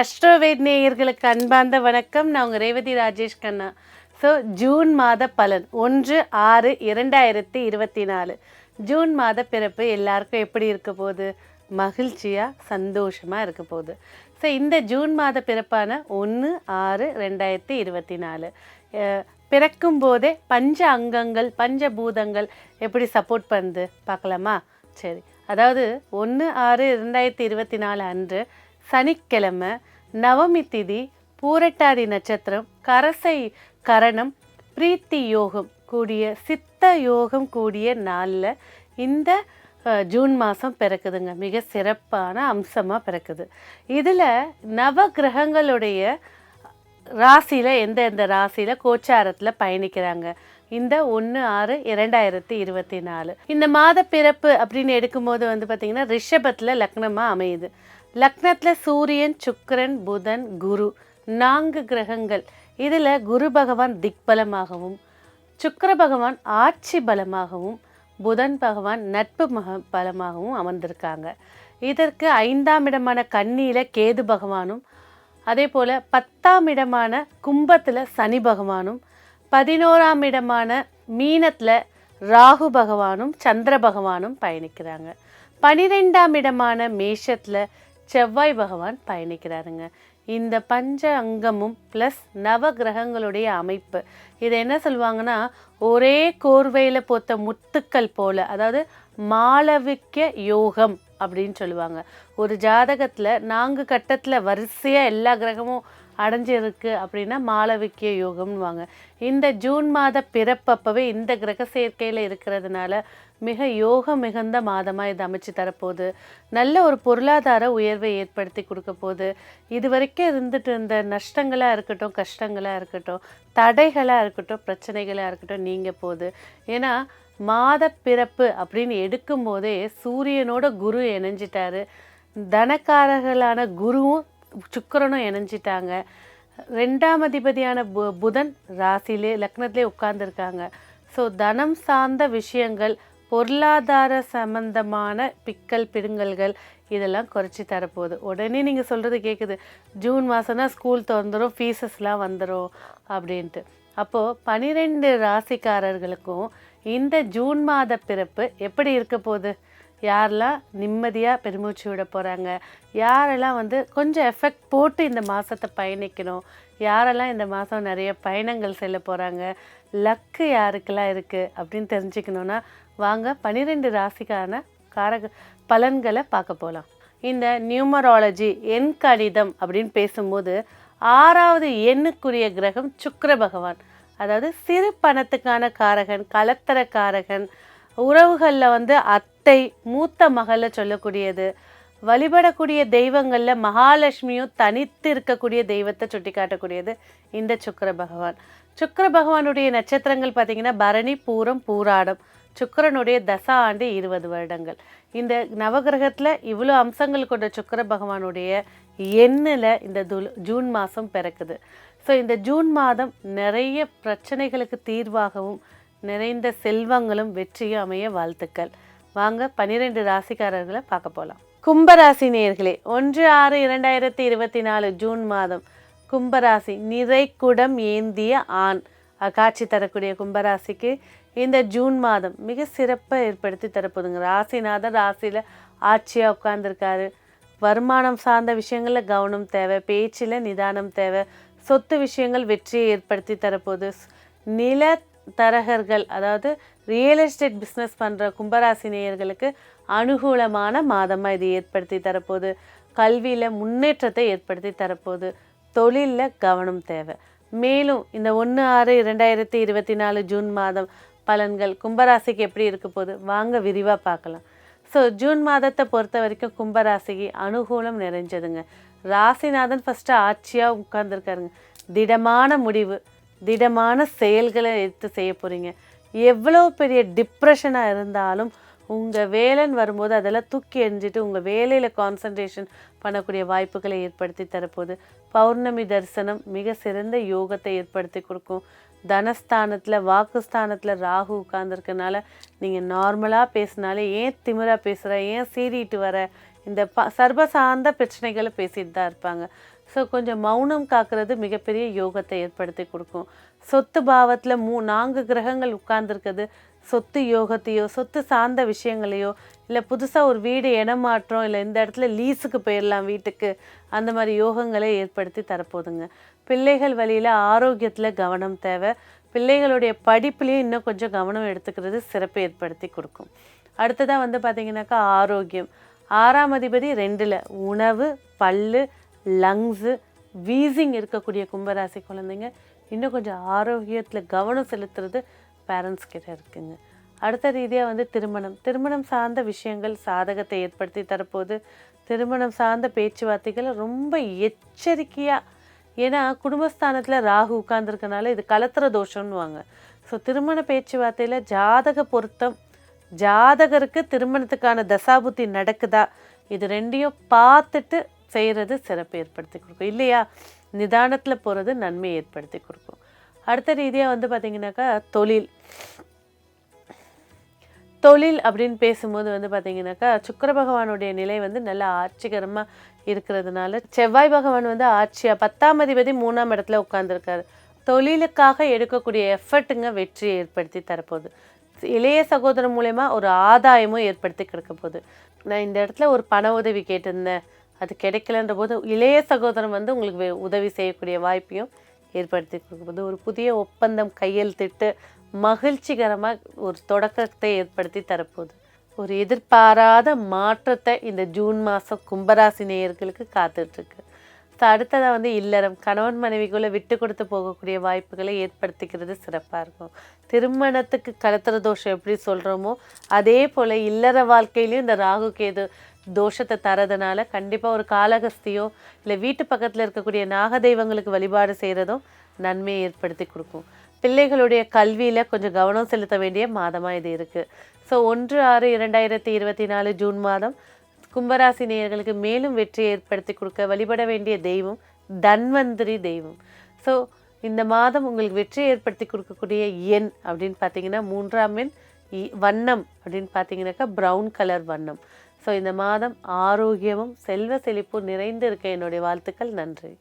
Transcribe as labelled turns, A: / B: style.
A: அஸ்ட்ரோவேத் நேயர்களுக்கு அன்பார்ந்த வணக்கம். நான் உங்கள் ரேவதி ராஜேஷ் கண்ணா. ஸோ ஜூன் மாத பலன் ஒன்று ஆறு இரண்டாயிரத்தி இருபத்தி நாலு. ஜூன் மாத பிறப்பு எல்லாருக்கும் எப்படி இருக்க போகுது? மகிழ்ச்சியாக சந்தோஷமாக இருக்க போகுது. ஸோ இந்த ஜூன் மாத பிறப்பான ஒன்று ஆறு ரெண்டாயிரத்தி இருபத்தி நாலு. பிறக்கும் போதே பஞ்ச அங்கங்கள் பஞ்ச பூதங்கள் எப்படி சப்போர்ட் பண்ணுது? பார்க்கலாமா? சரி. அதாவது ஒன்று ஆறு ரெண்டாயிரத்தி இருபத்தி நாலு அன்று சனிக்கிழமை நவமி திதி பூரட்டாதி நட்சத்திரம் கரசை கரணம் பிரீத்தி யோகம் கூடிய சித்த யோகம் கூடிய நாளில் இந்த ஜூன் மாதம் பிறக்குதுங்க. மிக சிறப்பான அம்சமாக பிறக்குது. இதில் நவ கிரகங்களுடைய ராசியில் எந்த எந்த ராசியில் கோச்சாரத்தில் பயணிக்கிறாங்க? இந்த ஒன்று ஆறு இரண்டாயிரத்தி இருபத்தி நாலு. இந்த மாத பிறப்பு அப்படின்னு எடுக்கும்போது வந்து பார்த்திங்கன்னா ரிஷபத்தில் லக்னமாக அமையுது. லக்னத்தில் சூரியன் சுக்கரன் புதன் குரு நான்கு கிரகங்கள். இதில் குரு பகவான் திக்பலமாகவும் சுக்கர பகவான் ஆட்சி பலமாகவும் புதன் பகவான் நட்பு மக பலமாகவும் அமர்ந்திருக்காங்க. இதற்கு ஐந்தாம் இடமான கன்னியில் கேது பகவானும் அதே போல் பத்தாம் இடமான கும்பத்தில் சனி பகவானும் பதினோராம் இடமான மீனத்தில் ராகு பகவானும் சந்திர பகவானும் பயணிக்கிறாங்க. பனிரெண்டாம் இடமான மேஷத்தில் செவ்வாய் பகவான் பயணிக்கிறாருங்க. இந்த பஞ்ச அங்கமும் ப்ளஸ் நவ கிரகங்களுடைய அமைப்பு. இதை என்ன சொல்லுவாங்கன்னா ஒரே கோர்வையில் போத்த முத்துக்கள் போல அதாவது மாளவிக்க யோகம் அப்படின்னு சொல்லுவாங்க. ஒரு ஜாதகத்தில் நான்கு கட்டத்தில் வரிசையாக எல்லா கிரகமும் அடைஞ்சிருக்கு அப்படின்னா மாளவிக்கிய யோகம்னுவாங்க. இந்த ஜூன் மாத பிறப்பப்பவே இந்த கிரக சேர்க்கையில் இருக்கிறதுனால மிக யோக மிகுந்த மாதமாக இது அமைச்சு தரப்போகுது. நல்ல ஒரு பொருளாதார உயர்வை ஏற்படுத்தி கொடுக்க போகுது. இது வரைக்கும் இருந்துட்டு இருந்த நஷ்டங்களாக இருக்கட்டும் கஷ்டங்களாக இருக்கட்டும் தடைகளாக இருக்கட்டும் பிரச்சனைகளாக இருக்கட்டும் நீங்கள் போகுது. ஏன்னா மாத பிறப்பு அப்படின்னு எடுக்கும்போதே சூரியனோட குரு இணைஞ்சிட்டாரு. தனக்காரர்களான குருவும் சுக்கரனும் இணைஞ்சிட்டாங்க. ரெண்டாம் அதிபதியான பு புதன் ராசிலே லக்னத்திலே உட்கார்ந்துருக்காங்க. ஸோ தனம் சார்ந்த விஷயங்கள் பொருளாதார சம்பந்தமான பிக்கல் பிடுங்கல்கள் இதெல்லாம் குறைச்சி தரப்போகுது. உடனே நீங்கள் சொல்கிறது கேட்குது ஜூன் மாதம்னா ஸ்கூல் திறந்துடும் ஃபீஸஸ்லாம் வந்துடும் அப்படின்ட்டு. அப்போது பனிரெண்டு ராசிக்காரர்களுக்கும் இந்த ஜூன் மாத பிறப்பு எப்படி இருக்க போகுது? யாரெல்லாம் நிம்மதியாக பெருமூச்சு விட போகிறாங்க யாரெல்லாம் வந்து கொஞ்சம் எஃபெக்ட் போட்டு இந்த மாதத்தை பயணிக்கணும்? யாரெல்லாம் இந்த மாதம் நிறைய பயணங்கள் செல்ல போகிறாங்க லக்கு யாருக்கெல்லாம் இருக்குது அப்படின்னு தெரிஞ்சுக்கணுன்னா வாங்க பன்னிரெண்டு ராசிக்கான காரக பலன்களை பார்க்க போகலாம் இந்த நியூமராலஜி எண் கணிதம் அப்படின்னு பேசும்போது ஆறாவது எண்ணுக்குரிய கிரகம் சுக்கர பகவான். அதாவது சிறு பணத்துக்கான காரகன் கலத்தர காரகன் உறவுகளில் வந்து அத்தை மூத்த மகளை சொல்லக்கூடியது. வழிபடக்கூடிய தெய்வங்களில் மகாலட்சுமியும் தனித்து இருக்கக்கூடிய தெய்வத்தை சுட்டி காட்டக்கூடியது இந்த சுக்கர பகவான். சுக்கிர பகவானுடைய நட்சத்திரங்கள் பார்த்திங்கன்னா பரணி பூரம் பூராடம். சுக்கிரனுடைய தசா ஆண்டு இருபது வருடங்கள். இந்த நவகிரகத்தில் இவ்வளோ அம்சங்கள் கொண்ட சுக்கிர பகவானுடைய எண்ணில் இந்த துல் ஜூன் மாதம் பிறக்குது. ஸோ இந்த ஜூன் மாதம் நிறைய பிரச்சனைகளுக்கு தீர்வாகவும் நிறைந்த செல்வங்களும் வெற்றியும் அமைய வாழ்த்துக்கள். வாங்க பன்னிரெண்டு ராசிக்காரர்களை பார்க்க போகலாம் கும்பராசி நேர்களே ஒன்று ஆறு இரண்டாயிரத்தி இருபத்தி நாலு ஜூன் மாதம் கும்பராசி நிறைக்குடம் ஏந்திய ஆண். காட்சி தரக்கூடிய கும்பராசிக்கு இந்த ஜூன் மாதம் மிக சிறப்பை ஏற்படுத்தி தரப்போதுங்க ராசிநாதன் ராசியில் ஆட்சியாக உட்கார்ந்துருக்காரு. வருமானம் சார்ந்த விஷயங்களில் கவனம் தேவை பேச்சில் நிதானம் தேவை சொத்து விஷயங்கள் வெற்றியை ஏற்படுத்தி தரப்போகுது. நில தரகர்கள் அதாவது ரியல் எஸ்டேட் பிஸ்னஸ் பண்ணுற கும்பராசி நேயர்களுக்கு அனுகூலமான மாதமாக இது ஏற்படுத்தி தரப்போகுது. கல்வியில் முன்னேற்றத்தை ஏற்படுத்தி தரப்போகுது. தொழிலில் கவனம் தேவை. மேலும் இந்த ஒன்று ஆறு இரண்டாயிரத்தி இருபத்தி நாலு ஜூன் மாதம் பலன்கள் கும்பராசிக்கு எப்படி இருக்க போகுது? வாங்க விரிவாக பார்க்கலாம். ஸோ ஜூன் மாதத்தை பொறுத்த வரைக்கும் கும்பராசிக்கு அனுகூலம் நிறைஞ்சதுங்க. ராசிநாதன் ஃபஸ்ட்டு ஆட்சியாக உட்கார்ந்துருக்காருங்க. திடமான முடிவு. திடமான செயல்களை எடுத்து செய்ய போகிறீங்க எவ்வளோ பெரிய டிப்ரெஷனாக இருந்தாலும் உங்கள் வேலைன்னு வரும்போது அதெல்லாம் தூக்கி எறிஞ்சிட்டு உங்கள் வேலையில் கான்சன்ட்ரேஷன் பண்ணக்கூடிய வாய்ப்புகளை ஏற்படுத்தி தரப்போகுது. பௌர்ணமி தரிசனம் மிக சிறந்த யோகத்தை ஏற்படுத்தி கொடுக்கும். தனஸ்தானத்தில் வாக்குஸ்தானத்தில் ராகு உட்கார்ந்துருக்கனால நீங்கள் நார்மலாக பேசினாலே ஏன் திமிரா பேசுகிற ஏன் சீறிட்டு வர இந்த ப சர்வ சார்ந்த பிரச்சனைகளை பேசிட்டு தான் இருப்பாங்க. ஸோ கொஞ்சம் மௌனம் காக்கிறது மிகப்பெரிய யோகத்தை ஏற்படுத்தி கொடுக்கும். சொத்து பாவத்தில் மூ நான்கு கிரகங்கள் உட்கார்ந்துருக்குது சொத்து யோகத்தையோ சொத்து சார்ந்த விஷயங்களையோ இல்லை புதுசாக ஒரு வீடு இடமாற்றம் இல்லை இந்த இடத்துல லீஸுக்கு போயிடலாம் வீட்டுக்கு அந்த மாதிரி யோகங்களை ஏற்படுத்தி தரப்போகுதுங்க பிள்ளைகள் வழியில் ஆரோக்கியத்தில் கவனம் தேவை. பிள்ளைகளுடைய படிப்புலேயும் இன்னும் கொஞ்சம் கவனம் எடுத்துக்கிறது சிறப்பு ஏற்படுத்தி கொடுக்கும். அடுத்ததாக வந்து பார்த்திங்கனாக்கா ஆரோக்கியம். ஆறாம் அதிபதி ரெண்டில் உணவு பல்லு லங்ஸு வீசிங் இருக்கக்கூடிய கும்பராசி குழந்தைங்க இன்னும் கொஞ்சம் ஆரோக்கியத்தில் கவனம் செலுத்துறது பேரண்ட்ஸ் கிட்ட இருக்குங்க. அடுத்த ரீதியாக வந்து திருமணம். திருமணம் சார்ந்த விஷயங்கள் சாதகத்தை ஏற்படுத்தி தரப்போது திருமணம் சார்ந்த பேச்சுவார்த்தைகள் ரொம்ப எச்சரிக்கையாக ஏன்னா குடும்பஸ்தானத்தில் ராகு உட்கார்ந்துருக்கனால இது கலத்திர தோஷம்னுவாங்க ஸோ திருமண பேச்சுவார்த்தையில் ஜாதக பொருத்தம் ஜாதகருக்கு திருமணத்துக்கான தசாபுத்தி நடக்குதா இது ரெண்டையும் பார்த்துட்டு செய்கிறது சிறப்பு ஏற்படுத்தி கொடுக்கும். இல்லையா? நிதானத்தில் போகிறது நன்மை ஏற்படுத்தி கொடுக்கும். அடுத்த ரீதியாக வந்து பார்த்திங்கனாக்கா தொழில். தொழில் அப்படின்னு பேசும்போது வந்து பார்த்திங்கனாக்கா சுக்கர பகவானுடைய நிலை வந்து நல்லா ஆட்சிகரமாக இருக்கிறதுனால செவ்வாய் பகவான் வந்து ஆட்சியாக பத்தாம் அதிபதி மூணாம் இடத்துல உட்காந்துருக்காரு தொழிலுக்காக எடுக்கக்கூடிய எஃபர்ட்டுங்க வெற்றியை ஏற்படுத்தி தரப்போகுது. இளைய சகோதரன் மூலயமா ஒரு ஆதாயமும் ஏற்படுத்தி கிடக்க போகுது நான் இந்த இடத்துல ஒரு பண உதவி கேட்டிருந்தேன். அது கிடைக்கலன்ற போது இளைய சகோதரன் வந்து உங்களுக்கு உதவி செய்யக்கூடிய வாய்ப்பையும் ஏற்படுத்தி கொடுக்கும்போது ஒரு புதிய ஒப்பந்தம் கையெழுத்திட்டு மகிழ்ச்சிகரமாக ஒரு தொடக்கத்தை ஏற்படுத்தி தரப்போகுது. ஒரு எதிர்பாராத மாற்றத்தை இந்த ஜூன் மாதம் கும்பராசி நேயர்களுக்கு காத்துட்ருக்கு. ஸோ அடுத்ததாக வந்து இல்லறம் கணவன் மனைவிக்குள்ளே விட்டு கொடுத்து போகக்கூடிய வாய்ப்புகளை ஏற்படுத்திக்கிறது சிறப்பாக இருக்கும். திருமணத்துக்கு கலத்திர தோஷம் எப்படி சொல்கிறோமோ அதே போல் இல்லற வாழ்க்கையிலையும் இந்த ராகு கேது தோஷத்தை தரதுனால கண்டிப்பாக ஒரு காலகஸ்தியோ இல்லை வீட்டு பக்கத்தில் இருக்கக்கூடிய நாக தெய்வங்களுக்கு வழிபாடு செய்கிறதும் நன்மையை ஏற்படுத்தி கொடுக்கும். பிள்ளைகளுடைய கல்வியில் கொஞ்சம் கவனம் செலுத்த வேண்டிய மாதமாக இது இருக்குது ஸோ ஒன்று ஆறு இரண்டாயிரத்தி இருபத்தி நாலு ஜூன் மாதம் கும்பராசி நேயர்களுக்கு மேலும் வெற்றியை ஏற்படுத்தி கொடுக்க வழிபட வேண்டிய தெய்வம் தன்வந்திரி தெய்வம். ஸோ இந்த மாதம் உங்களுக்கு வெற்றியை ஏற்படுத்தி கொடுக்கக்கூடிய எண் அப்படின்னு பார்த்தீங்கன்னா மூன்றாம் எண் இ- வண்ணம் அப்படின்னு பார்த்தீங்கன்னாக்கா ப்ரௌன் கலர் வண்ணம். ஸோ இந்த மாதம் ஆரோக்கியமும் செல்வ செழிப்பும் நிறைந்து இருக்க என்னுடைய வாழ்த்துக்கள். நன்றி.